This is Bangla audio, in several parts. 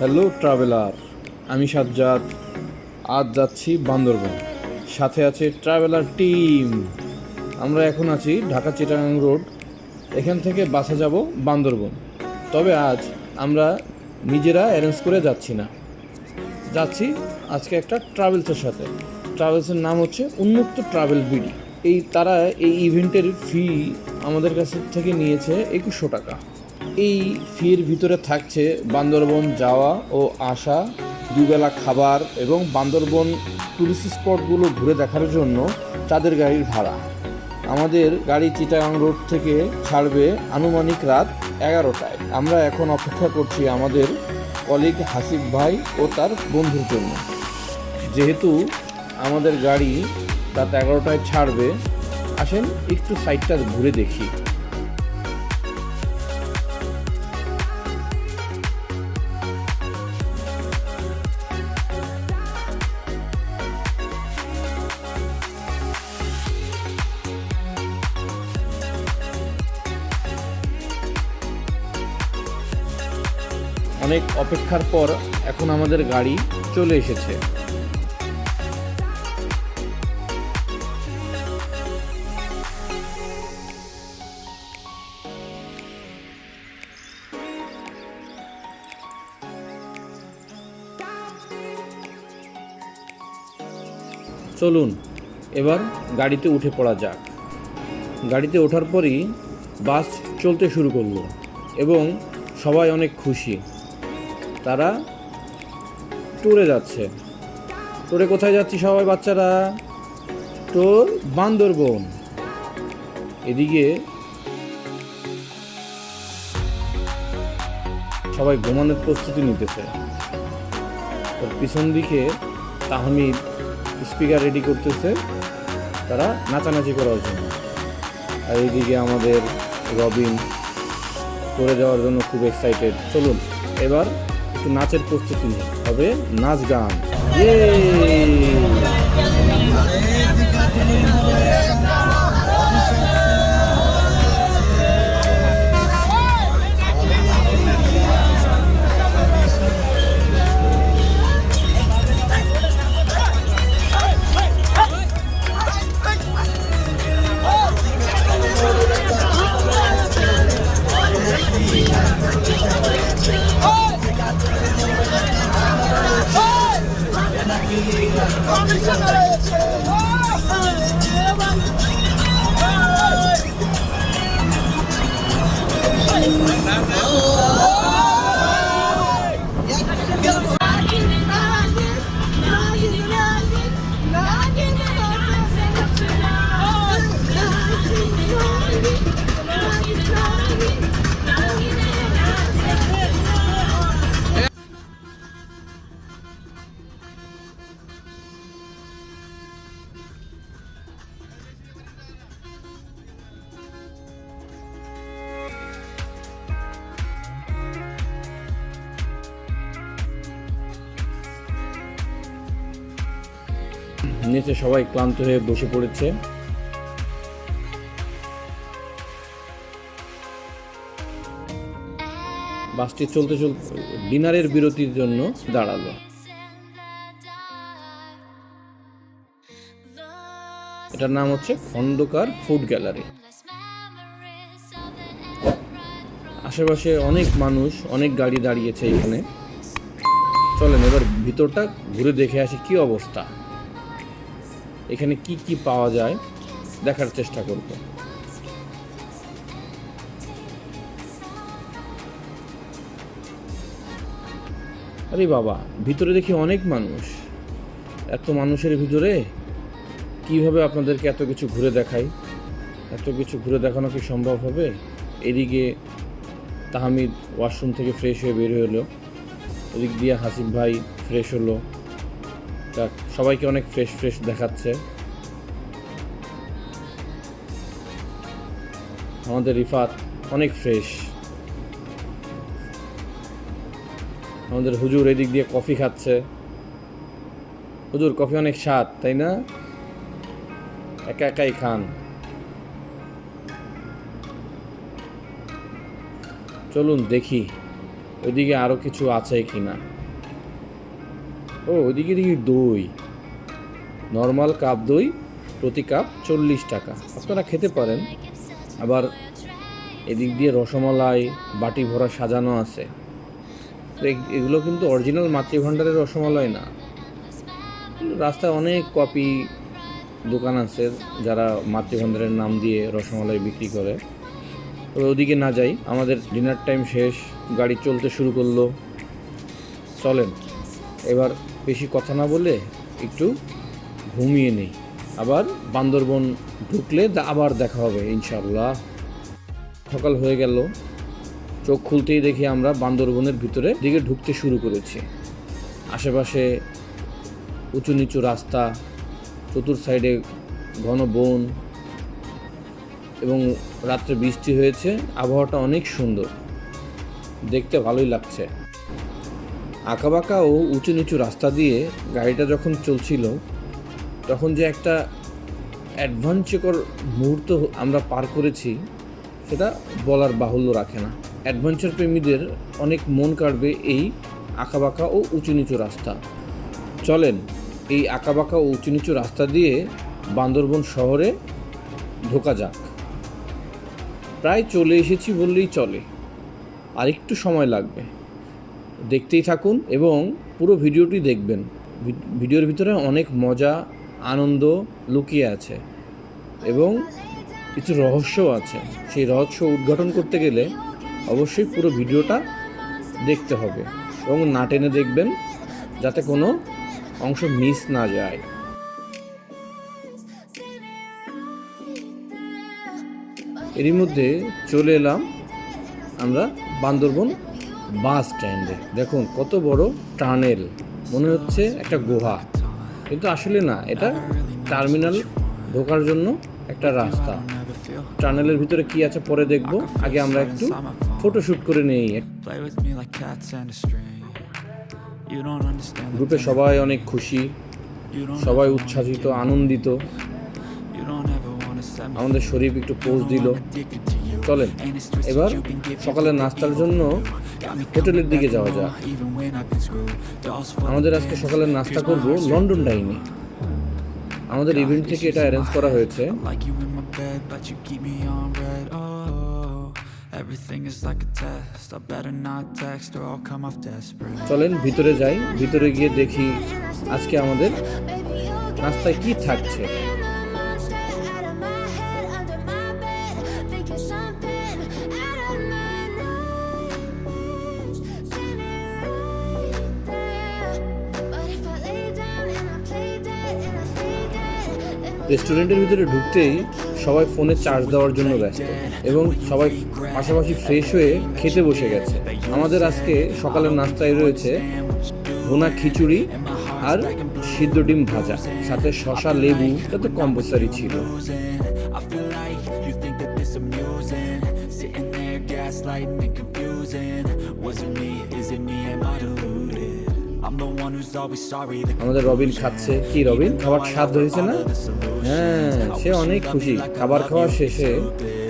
হ্যালো ট্রাভেলার আমি সাজ্জাদ। আজ যাচ্ছি বান্দরবন। সাথে আছে ট্রাভেলার টিম আমরা এখন আছি ঢাকা চিটাগাং রোড। এখান থেকে বাসে যাব বান্দরবন। তবে আজ আমরা নিজেরা অ্যারেঞ্জ করে যাচ্ছি না। যাচ্ছি আজকে একটা ট্রাভেলসের সাথে। ট্রাভেলসের নাম হচ্ছে উন্মুক্ত ট্রাভেল বিডি। এই তারা এই ইভেন্টের ফি আমাদের কাছে থেকে নিয়েছে একুশশো টাকা। এই ফির ভিতরে থাকছে বান্দরবন যাওয়া ও আসা, দুবেলা খাবার এবং বান্দরবন টুরিস্ট স্পটগুলো ঘুরে দেখার জন্য চাঁদের গাড়ির ভাড়া। আমাদের গাড়ি চিটাগাং রোড থেকে ছাড়বে আনুমানিক রাত এগারোটায়। আমরা এখন অপেক্ষা করছি আমাদের কলিগ হাসিফ ভাই ও তার বন্ধুর জন্য। যেহেতু আমাদের গাড়ি রাত এগারোটায় ছাড়বে, আসেন একটু সাইডটা ঘুরে দেখি। অপেক্ষার পর এখন আমাদের গাড়ি চলে এসেছে। চলুন, এবার গাড়িতে উঠে পড়া যাক। গাড়িতে ওঠার পরই বাস চলতে শুরু করল এবং সবাই অনেক খুশি। তারা ট্যুরে যাচ্ছে। ট্যুরে কোথায় যাচ্ছি সবাই বাচ্চারা? ট্যুর বান্দরবন। এদিকে সবাই ঘুমানোর প্রস্তুতি নিতেছে। ওর পিছন দিকে তাহমিদ স্পিকার রেডি করতেছে। তারা নাচানাচি করার জন্য। আর এইদিকে আমাদের রবিন করে যাওয়ার জন্য খুব এক্সাইটেড চলুন, এবার একটু নাচের প্রস্তুতি হবে নাচ গান। ¡Vamos! ¡Vamos! নিচে সবাই ক্লান্ত হয়ে বসে পড়েছে। বাসটি চলতে চলতে ডিনারের বিরতির জন্য দাঁড়াল। এটার নাম হচ্ছে খন্দকার ফুড গ্যালারি। আশেপাশে অনেক মানুষ, অনেক গাড়ি দাঁড়িয়েছে এখানে। চলেন এবার ভিতরটা ঘুরে দেখে আসি কি অবস্থা। এখানে কি কি পাওয়া যায় দেখার চেষ্টা করব। আরে বাবা, ভিতরে দেখি অনেক মানুষ। এত মানুষের ভিতরে কীভাবে আপনাদেরকে এত কিছু ঘুরে দেখাই? এত কিছু ঘুরে দেখানো কি সম্ভব হবে? এদিকে তাহমিদ ওয়াশরুম থেকে ফ্রেশ হয়ে বের হলো। ওদিক দিয়ে হাসিফ ভাই ফ্রেশ হলো। যাক সবাইকে অনেক ফ্রেশ ফ্রেশ দেখাচ্ছে। আমাদের রিফাত অনেক ফ্রেশ আমাদের হুজুর এদিক দিয়ে কফি খাচ্ছে। হুজুর, কফি অনেক স্বাদ, তাই না? একা একাই খান। চলুন দেখি, ওইদিকে আরও কিছু আছে কি না ও, ওইদিকে দেখি দই। নর্মাল কাপ দই, প্রতি কাপ চল্লিশ টাকা। আপনারা খেতে পারেন। আবার এদিক দিয়ে রসমালাই, বাটি ভরা সাজানো আছে। এগুলো কিন্তু অরিজিনাল মাতৃভাণ্ডারের রসমালাই না। রাস্তায় অনেক কপি দোকান আছে যারা মাতৃভাণ্ডারের নাম দিয়ে রসমালাই বিক্রি করে। তো ওদিকে না যাই, আমাদের ডিনার টাইম শেষ, গাড়ি চলতে শুরু করল। চলেন, এবার বেশি কথা না বলে একটু ঘুমিয়ে নেই। আবার বান্দরবন ঢুকলে আবার দেখা হবে ইনশাল্লাহ সকাল হয়ে গেল। চোখ খুলতেই দেখি আমরা বান্দরবনের ভিতরে দিকে ঢুকতে শুরু করেছি। আশেপাশে উঁচু নিচু রাস্তা, চতুর সাইডে ঘন বন এবং রাত্রে বৃষ্টি হয়েছে। আবহাওয়াটা অনেক সুন্দর। দেখতে ভালোই লাগছে। আঁকাবাঁকা ও উঁচু নিচু রাস্তা দিয়ে গাড়িটা যখন চলছিল, তখন যে একটা অ্যাডভেঞ্চারকর মুহূর্ত আমরা পার করেছি, সেটা বলার বাহুল্য রাখে না। অ্যাডভেঞ্চার প্রেমীদের অনেক মন কাড়বে এই আঁকাবাঁকা ও উঁচু নিচু রাস্তা। চলেন, এই আঁকাবাঁকা ও উঁচু নিচু রাস্তা দিয়ে বান্দরবন শহরে ঢোকা যাক। প্রায় চলে এসেছি বললেই চলে। আর একটু সময় লাগবে। দেখতেই থাকুন এবং পুরো ভিডিওটি দেখবেন। ভিডিওর ভিতরে অনেক মজা, আনন্দ লুকিয়ে আছে এবং কিছু রহস্য আছে। সেই রহস্য উদ্ঘাটন করতে গেলে অবশ্যই পুরো ভিডিওটা দেখতে হবে এবং না টেনে দেখবেন যাতে কোনো অংশ মিস না যায়। এরই মধ্যে চলে এলাম আমরা বান্দরবন বাস স্ট্যান্ডে। দেখুন কত বড় টানেল। মনে হচ্ছে একটা গুহা। কিন্তু আসলে না এটা টার্মিনাল ঢোকার জন্য একটা রাস্তা। টানেলের ভিতরে কি আছে পরে দেখব। আগে আমরা একটু ফটোশুট করে নেই। গ্রুপে সবাই অনেক খুশি। সবাই উচ্ছ্বাসিত আনন্দিত। আমাদের শরীফ একটু পোজ দিল. চলেন। এবার সকালের নাস্তার জন্য হোটেলের দিকে যাওয়া যাক। আমাদের আজকে সকালের নাস্তা করব লন্ডন ডাইনি। আমাদের ইভেন্ট থেকে এটা অ্যারেঞ্জ করা হয়েছে। চলেন, ভিতরে যাই। ভিতরে গিয়ে দেখি আজকে আমাদের রাস্তায় কি থাকছে। রেস্টুরেন্টের ভিতরে ঢুকতেই সবাই ফোনে চার্জ দেওয়ার জন্য ব্যস্ত এবং সবাই পাশাপাশি ফ্রেশ হয়ে খেতে বসে গেছে আমাদের আজকে সকালের নাস্তায় রয়েছে ভুনা খিচুড়ি আর সিদ্ধ ডিম ভাজা, সাথে শশা লেবু এটা তো কম্পালসারি ছিল gaslighting and confusing Was it me? Is it me? Am I deluded? আমাদের রবিন খাচ্ছে। কি রবিন? খাবার স্বাদ হয়েছে না? হ্যাঁ সে অনেক খুশি। খাবার খাওয়া শেষে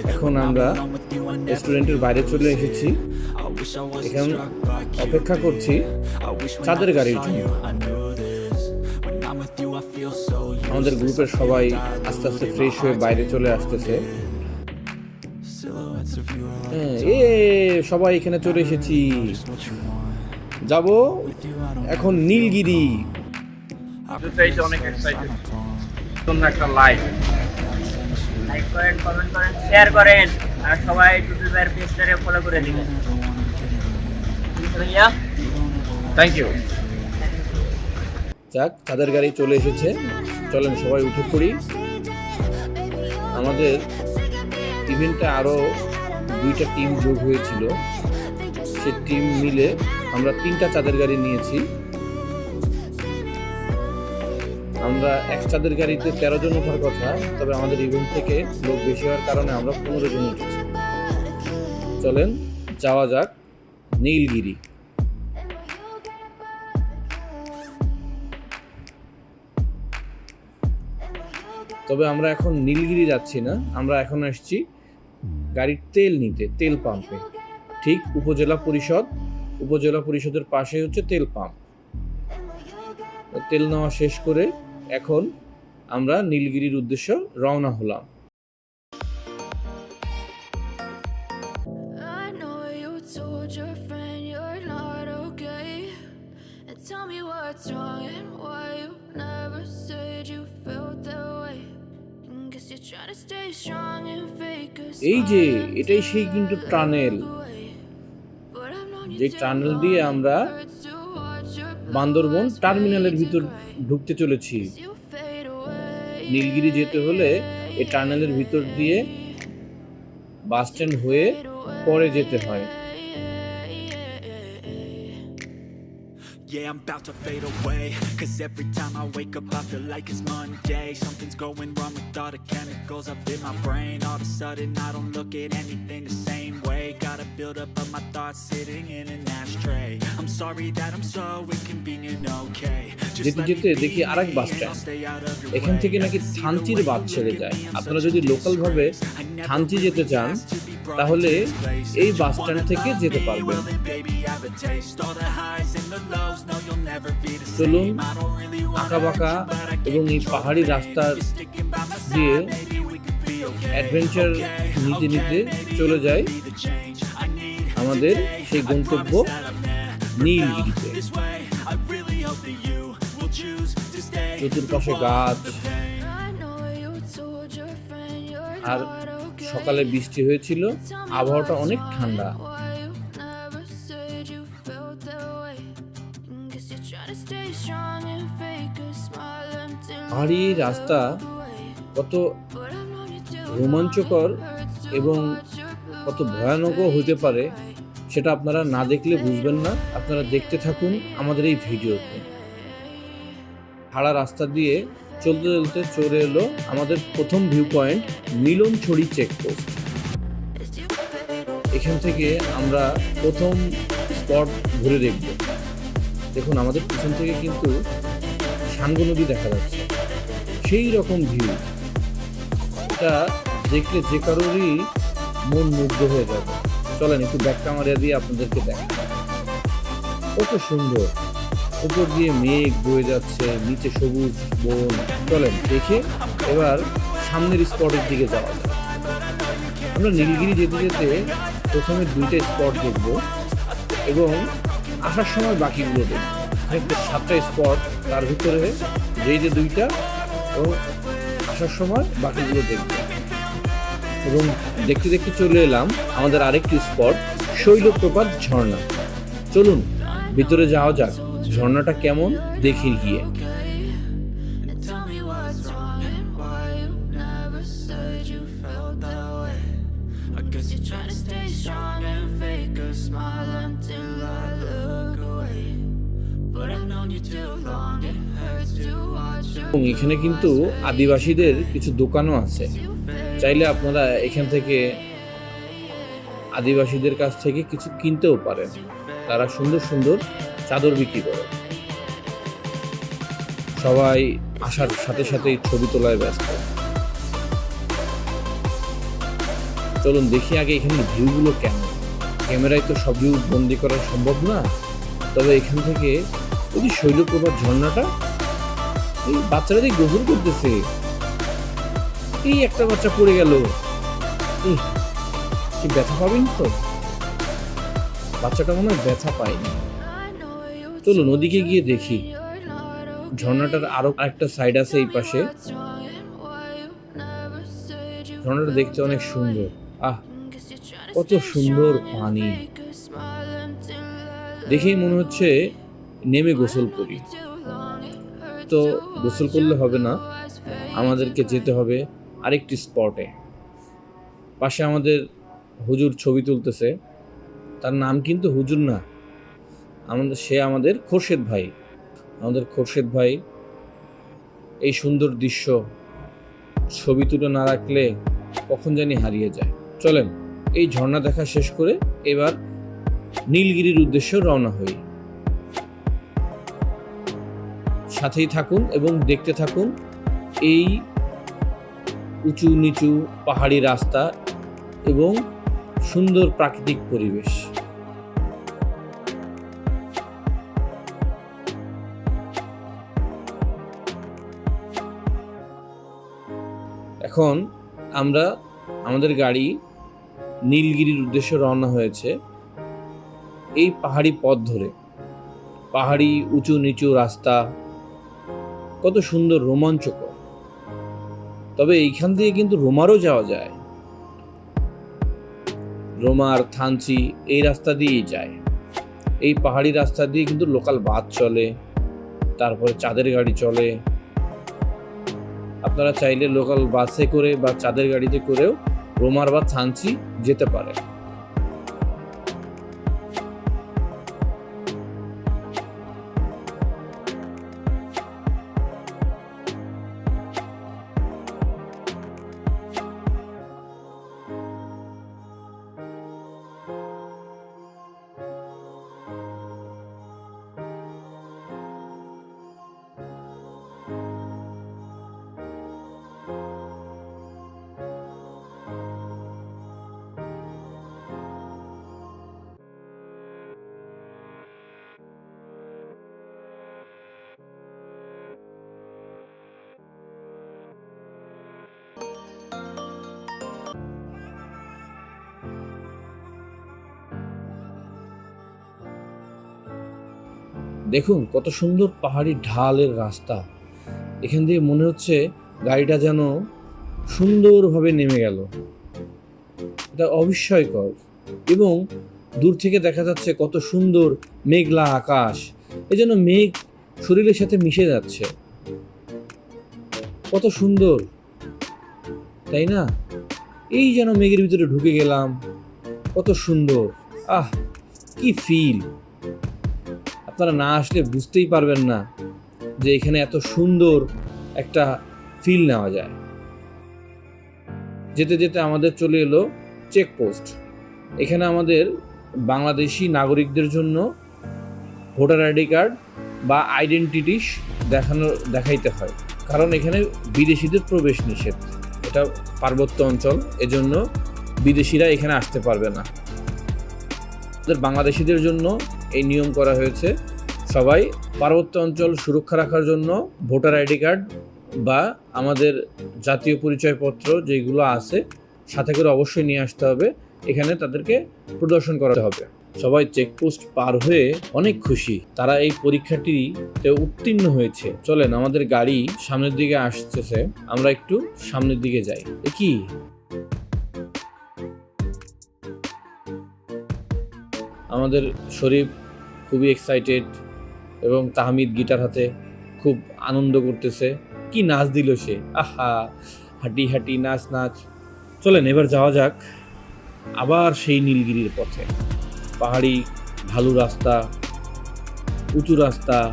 এখন আমরা রেস্টুরেন্টের বাইরে চলে এসেছি। এখন অপেক্ষা করছি চাঁদের গাড়ির জন্য। আমাদের গ্রুপের সবাই আস্তে আস্তে ফ্রেশ হয়ে বাইরে চলে আসতেছে। হ্যাঁ এ, সবাই এখানে চলে এসেছি। যাব এখন নীলগিরি। তো অনেক এক্সাইটেড নতুন একটা লাইভ লাইক করেন কমেন্ট করেন শেয়ার করেন। আর সবাই টুটুল ভাইয়ের পেজটারে ফলো করে দিবেন। থ্যাংক ইউ যাক চাঁদের গাড়ি চলে এসেছে। চলেন সবাই উঠে পড়ি। আমাদের ইভেন্টে আরও দুইটা টিম যোগ হয়েছিল। সে টিম মিলে আমরা তিনটা চাঁদের গাড়ি নিয়েছি। আমরা এক চাঁদের গাড়িতে তেরো জন ওঠার কথা, তবে আমাদের ইভেন্ট থেকে লোক বেশি হওয়ার কারণে আমরা পনেরো জন উঠেছি। চলেন, যাওয়া যাক নীলগিরি। তবে আমরা এখন নীলগিরি যাচ্ছি না, আমরা এখন আসছি গাড়ির তেল নিতে, তেল পাম্পে। ঠিক উপজেলা পরিষদ উপজেলা পরিষদের পাশে হচ্ছে তেল পাম্প। তেল নেওয়া শেষ করে এখন আমরা নীলগিরির উদ্দেশ্য রওনা হলাম। এই যে এটাই সেই কিন্তু টানেল। যে টানেল দিয়ে আমরা বান্দরবন টার্মিনালের ভিতর ঢুকতে চলেছি. নীলগিরি যেতে হলে এই টানেলের ভিতর দিয়ে বাস স্ট্যান্ড হয়ে পরে যেতে হয় Yeah, I'm about to fade away Cause every time I wake up I feel like it's Monday Something's going wrong with all the chemicals up in my brain All of a sudden I don't look at anything the same way Gotta build up of my thoughts sitting in an ashtray I'm sorry that I'm so inconvenient, okay যেতে যেতে দেখি বাস me and I'll স্ট্যান্ড এখান থেকে নাকি থানচির বাস ছেড়ে যায় আপনারা যদি লোকাল ভাবে থানচি যেতে চান তাহলে এই বাস স্ট্যান্ড থেকে যেতে পারবেন চলুন আঁকাবাঁকা এবং এই পাহাড়ি রাস্তার দিয়ে অ্যাডভেঞ্চার নিতে নিতে চলে যায় আমাদের সেই গন্তব্য নীলগিরিতে চতুর্পাশে গাছ আর. সকালে বৃষ্টি হয়েছিল, আবহাওয়াটা অনেক ঠান্ডা। পাহাড়ি রাস্তা কত রোমাঞ্চকর এবং কত ভয়ানকও হতে পারে, সেটা আপনারা না দেখলে বুঝবেন না। আপনারা দেখতে থাকুন আমাদের এই ভিডিওতে। খাড়া রাস্তা দিয়ে চলতে চলতে চলে এলো আমাদের প্রথম view point Milonchhori checkpost as you এখান থেকে আমরা প্রথম স্পট ঘুরে দেখব। দেখুন, আমাদের পিছন থেকে কিন্তু সাঙ্গু নদী দেখা যাচ্ছে। সেই রকম ভিউ এটা দেখলে যে কারোরই মন মুগ্ধ হয়ে যাবে। চলেন, একটু ব্যাক ক্যামেরা দিয়ে আপনাদেরকে দেখা কত সুন্দর। উপর দিয়ে মেঘ বয়ে যাচ্ছে, নিচে সবুজ বন। চলেন, দেখে এবার সামনের স্পটের দিকে যাওয়া যায় আমরা নীলগিরি যেতে যেতে প্রথমে দুইটা স্পট দেখব এবং আসার সময় বাকিগুলো দেখব। সাতটা স্পট, তার ভিতরে যেই যে দুইটা, এবং আসার সময় বাকিগুলো দেখব। এবং দেখতে দেখতে চলে এলাম আমাদের আরেকটি স্পট, শৈলপ্রপাত ঝর্ণা। চলুন, ভিতরে যাওয়া যাক। ঝর্ণাটা কেমন? দেখে গিয়ে। এখানে কিন্তু আদিবাসীদের কিছু দোকানও আছে। চাইলে আপনারা এখান থেকে আদিবাসীদের কাছ থেকে কিছু কিনতেও পারেন। তারা সুন্দর সুন্দর চাদর বিক্রি করে। সবাই আসার সাথে সাথেই ছবি তোলায় ব্যস্ত। চলুন দেখি আগে এখানে ভিউগুলো কেমন। ক্যামেরায় তো সব ভিউ বন্দি করা সম্ভব না। তবে এখান থেকে ওই যে শৈলপ্রপাত ঝর্ণাটা, এই বাচ্চারা যে গোসল করতেছে, এই একটা বাচ্চা পড়ে গেল। ব্যথা পাবেন তো? বাচ্চাটা মনে হয় ব্যথা পায়নি। চলুন ওদিকে গিয়ে দেখি. ঝর্ণাটার আরও একটা সাইড আছে এই পাশে। ঝর্ণাটা দেখতে অনেক সুন্দর। আহ, কত সুন্দর পানি। দেখেই মনে হচ্ছে নেমে গোসল করি। তো গোসল করলে হবে না, আমাদেরকে যেতে হবে আরেকটি স্পটে পাশে আমাদের হুজুর ছবি তুলতেছে। তার নাম কিন্তু হুজুর না। আমাদের, সে আমাদের খোরশেদ ভাই। আমাদের খোরশেদ ভাই এই সুন্দর দৃশ্য ছবি তুলে না রাখলে কখন জানি হারিয়ে যায়। চলেন, এই ঝর্ণা দেখা শেষ করে এবার নীলগিরির উদ্দেশ্যে রওনা হই। সাথেই থাকুন এবং দেখতে থাকুন এই উঁচু নিচু পাহাড়ি রাস্তা এবং সুন্দর প্রাকৃতিক পরিবেশ। এখন আমরা আমাদের গাড়ি নীলগিরির উদ্দেশ্যে রওনা হয়েছে এই পাহাড়ি পথ ধরে। পাহাড়ি উঁচু নিচু রাস্তা, কত সুন্দর, রোমাঞ্চকর। তবে এইখান থেকে কিন্তু রোমারও যাওয়া যায়। রোমার, থানচি, এই রাস্তা দিয়েই যায়। এই পাহাড়ি রাস্তা দিয়ে কিন্তু লোকাল বাস চলে, তারপরে চাঁদের গাড়ি চলে আপনারা চাইলে লোকাল বাসে করে বা চাঁদের গাড়িতে করেও রোমার বা থানচি যেতে পারে দেখুন, কত সুন্দর পাহাড়ি ঢালের রাস্তা। এখান দিয়ে মনে হচ্ছে গাড়িটা যেন সুন্দরভাবে নেমে গেল। এটা অবিস্ময়কর এবং দূর থেকে দেখা যাচ্ছে কত সুন্দর মেঘলা আকাশ। এই যেন মেঘ শরীরের সাথে মিশে যাচ্ছে। কত সুন্দর, তাই না? এই যেন মেঘের ভিতরে ঢুকে গেলাম। কত সুন্দর, আহ, কি ফিল আপনারা না আসলে বুঝতেই পারবেন না যে এখানে এত সুন্দর একটা ফিল নেওয়া যায়। যেতে যেতে আমাদের চলে এলো চেকপোস্ট এখানে আমাদের বাংলাদেশি নাগরিকদের জন্য ভোটার আইডি কার্ড বা আইডেন্টিটি দেখানো, দেখাইতে হয়। কারণ এখানে বিদেশিদের প্রবেশ নিষেধ। এটা পার্বত্য অঞ্চল, এজন্য বিদেশিরা এখানে আসতে পারবে না। বাংলাদেশিদের জন্য এই নিয়ম করা হয়েছে। সবাই পার্বত্য অঞ্চল সুরক্ষা রাখার জন্য ভোটার আইডি কার্ড বা আমাদের জাতীয় পরিচয়পত্র যেগুলো আছে, সাথে করে অবশ্যই নিয়ে আসতে হবে। এখানে তাদেরকে প্রদর্শন করাতে হবে। সবাই চেকপোস্ট পার হয়ে অনেক খুশি। তারা এই পরীক্ষাটিতে উত্তীর্ণ হয়েছে। চলেন, আমাদের গাড়ি সামনের দিকে আসতেছে। আমরা একটু সামনের দিকে যাই। কি? আমাদের শরীফ খুবই এক্সাইটেড এবং তাহমিদ গিটার হাতে খুব আনন্দ করতেছে। কি নাচ দিল সে? আহা, হাঁটি হাঁটি নাচ নাচ। চলেন, এবার যাওয়া যাক আবার সেই নীলগিরির পথে। পাহাড়ি ঢালু রাস্তা, উঁচু রাস্তা,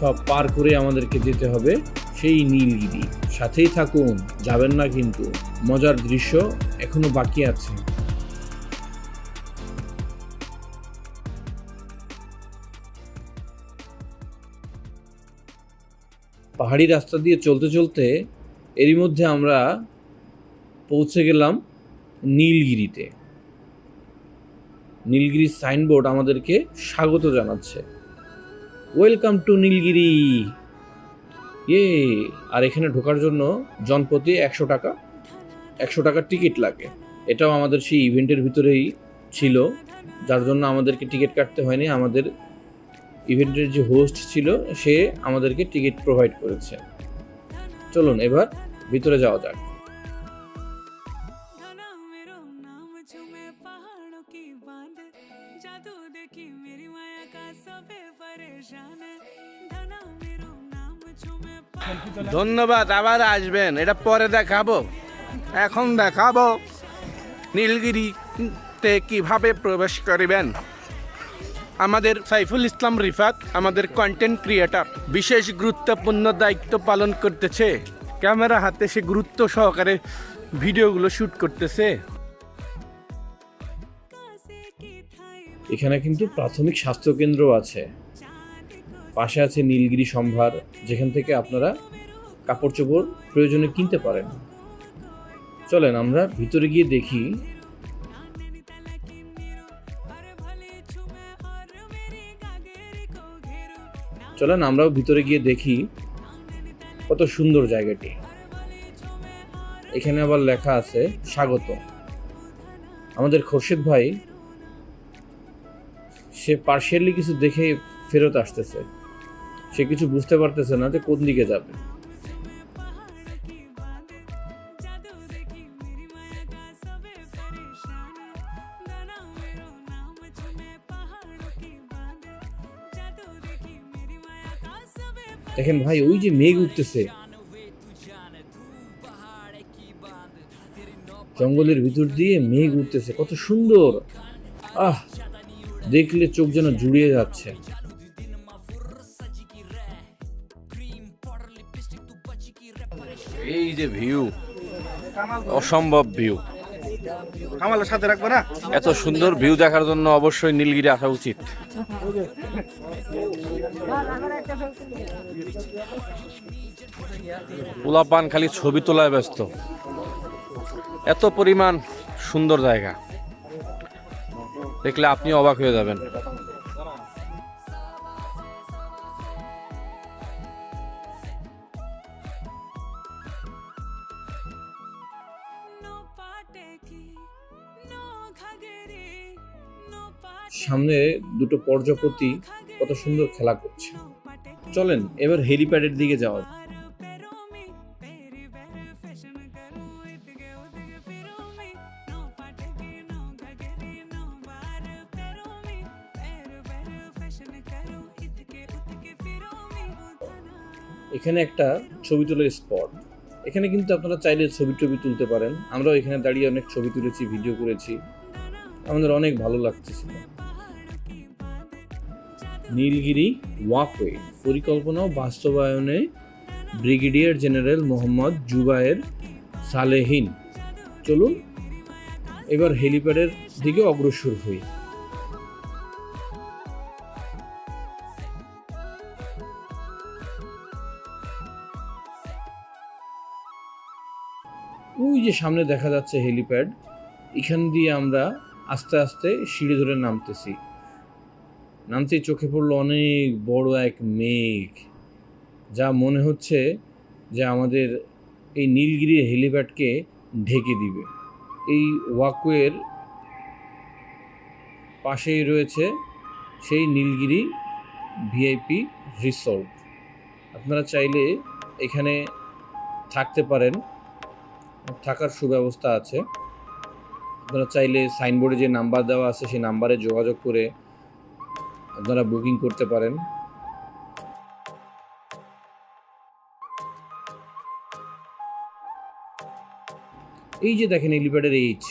সব পার করে আমাদেরকে যেতে হবে সেই নীলগিরি। সাথেই থাকুন, যাবেন না কিন্তু। মজার দৃশ্য এখনও বাকি আছে। পাহাড়ি রাস্তা দিয়ে চলতে চলতে এরই মধ্যে আমরা পৌঁছে গেলাম নীলগিরিতে। নীলগিরির সাইনবোর্ড আমাদেরকে স্বাগত জানাচ্ছে। Welcome to Nilgiri. ইয়ে আর এখানে ঢোকার জন্য জনপ্রতি একশো টাকা, একশো টাকার টিকিট লাগে। এটাও আমাদের সেই ইভেন্টের ভিতরেই ছিল, যার জন্য আমাদেরকে টিকিট কাটতে হয়নি, আমাদের ইভেন্টের যে হোস্ট ছিল, সে আমাদেরকে টিকিট প্রোভাইড করেছে। চলুন এবার ভিতরে যাওয়া যাক। ধন্যবাদ, আবার আসবেন। এটা পরে দেখাবো। এখন দেখাবো। নীলগিরিতে কীভাবে প্রবেশ করিবেন? আমাদের সাইফুল ইসলাম রিফাত আমাদের কন্টেন্ট ক্রিয়েটার বিশেষ গুরুত্বপূর্ণ দায়িত্ব পালন করতেছে। ক্যামেরা হাতে সে গুরুত্ব সহকারে ভিডিওগুলো শ্যুট করতেছে। এখানে কিন্তু প্রাথমিক স্বাস্থ্যকেন্দ্র আছে। পাশে আছে নীলগিরি সম্ভার, যেখান থেকে আপনারা কাপড় চোপড় প্রয়োজনে কিনতে পারেন। চলেন আমরা ভিতরে গিয়ে দেখি চলেন আমরাও ভিতরে গিয়ে দেখি কত সুন্দর জায়গাটি। এখানে আবার লেখা আছে, স্বাগত। আমাদের খোরশেদ ভাই, সে পার্শিয়ালি কিছু দেখে ফেরত আসতেছে। সে কিছু বুঝতে পারতেছে না যে কোন দিকে যাবে। দেখেন ভাই, ওই যে মেঘ উঠতেছে। জঙ্গলের ভিতর দিয়ে মেঘ উঠতেছে, কত সুন্দর। আহ, দেখলে চোখ যেন জুড়িয়ে যাচ্ছে। এই যে ভিউ অসম্ভব ভিউ সাথে না? এত সুন্দর ভিউ দেখার জন্য অবশ্যই নীলগিরি আসা উচিত। পোলাপান খালি ছবি তোলায় ব্যস্ত। এত পরিমাণ সুন্দর জায়গা। দেখলে আপনি অবাক হয়ে যাবেন। সামনে দুটো পর্যাপতি কত সুন্দর খেলা করছে। চলেন, এবার হেলিপ্যাডের দিকে যাওয়া এখানে একটা ছবি তোলার স্পট এখানে কিন্তু আপনারা চাইলে ছবি টবি তুলতে পারেন। আমরাও এখানে দাঁড়িয়ে অনেক ছবি তুলেছি ভিডিও করেছি। আমাদের অনেক ভালো লাগতেছিল। নীলগিরি ওয়াকওয়ে, পরিকল্পনা ও বাস্তবায়নে ব্রিগেডিয়ার জেনারেল মোহাম্মদ জুবায়ের সালেহিন। চলুন, এবার হেলিপ্যাডের দিকে অগ্রসর হই। ওই যে সামনে দেখা যাচ্ছে হেলিপ্যাড, এখান দিয়ে আমরা আস্তে আস্তে সিঁড়ি ধরে নামতেছি। নামতেই চোখে পড়ল অনেক বড় এক মেঘ, যা মনে হচ্ছে যে আমাদের এই নীলগিরি হেলিপ্যাডকে ঢেকে দিবে। এই ওয়াকওয়ের পাশেই রয়েছে সেই নীলগিরি ভিআইপি রিসর্ট। আপনারা চাইলে এখানে থাকতে পারেন, থাকার সুব্যবস্থা আছে। আপনারা চাইলে সাইনবোর্ডে যে নাম্বার দেওয়া আছে, সেই নাম্বারে যোগাযোগ করে আপনারা বুকিং করতে পারেন। এই যে দেখেন হেলিপ্যাডের এইচ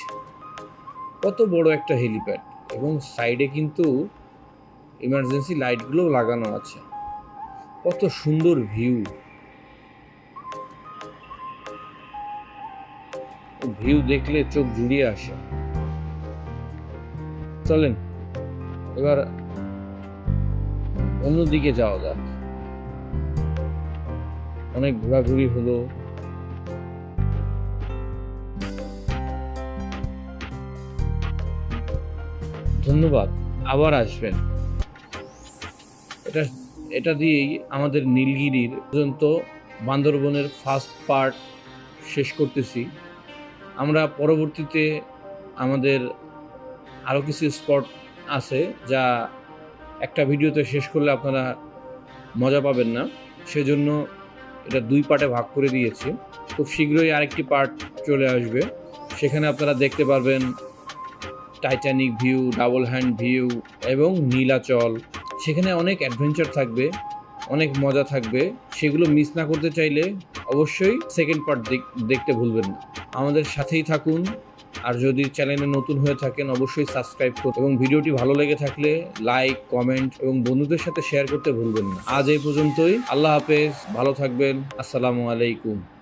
কত বড় একটা হেলিপ্যাড এবং সাইডে কিন্তু ইমার্জেন্সি লাইটগুলো লাগানো আছে। কত সুন্দর ভিউ ভিউ দেখলে চোখ জুড়িয়ে আসে। চলেন, এবার অন্যদিকে যাওয়া যাক। অনেক ঘোরাঘুরি হলো। ধন্যবাদ, আবার আসবেন। এটা এটা দিয়েই আমাদের নীলগিরির পর্যন্ত বান্দরবনের ফার্স্ট পার্ট শেষ করতেছি। আমরা পরবর্তীতে আমাদের আরও কিছু স্পট আছে যা একটা ভিডিওতে শেষ করলে আপনারা মজা পাবেন না। সেজন্য এটা দুই পার্টে ভাগ করে দিয়েছি। খুব শীঘ্রই আরেকটি পার্ট চলে আসবে। সেখানে আপনারা দেখতে পারবেন Titanic view, double hand view এবং নীলাচল। সেখানে অনেক অ্যাডভেঞ্চার থাকবে, অনেক মজা থাকবে। সেগুলো মিস না করতে চাইলে অবশ্যই সেকেন্ড পার্ট দেখতে ভুলবেন না। আমাদের সাথেই থাকুন। আর যদি চ্যানেলে নতুন হয়ে থাকেন, অবশ্যই সাবস্ক্রাইব করুন এবং ভিডিওটি ভালো লেগে থাকলে লাইক কমেন্ট এবং বন্ধুদের সাথে শেয়ার করতে ভুলবেন না। আজ এই পর্যন্তই। আল্লাহ হাফেজ। ভালো থাকবেন। আসসালামু আলাইকুম।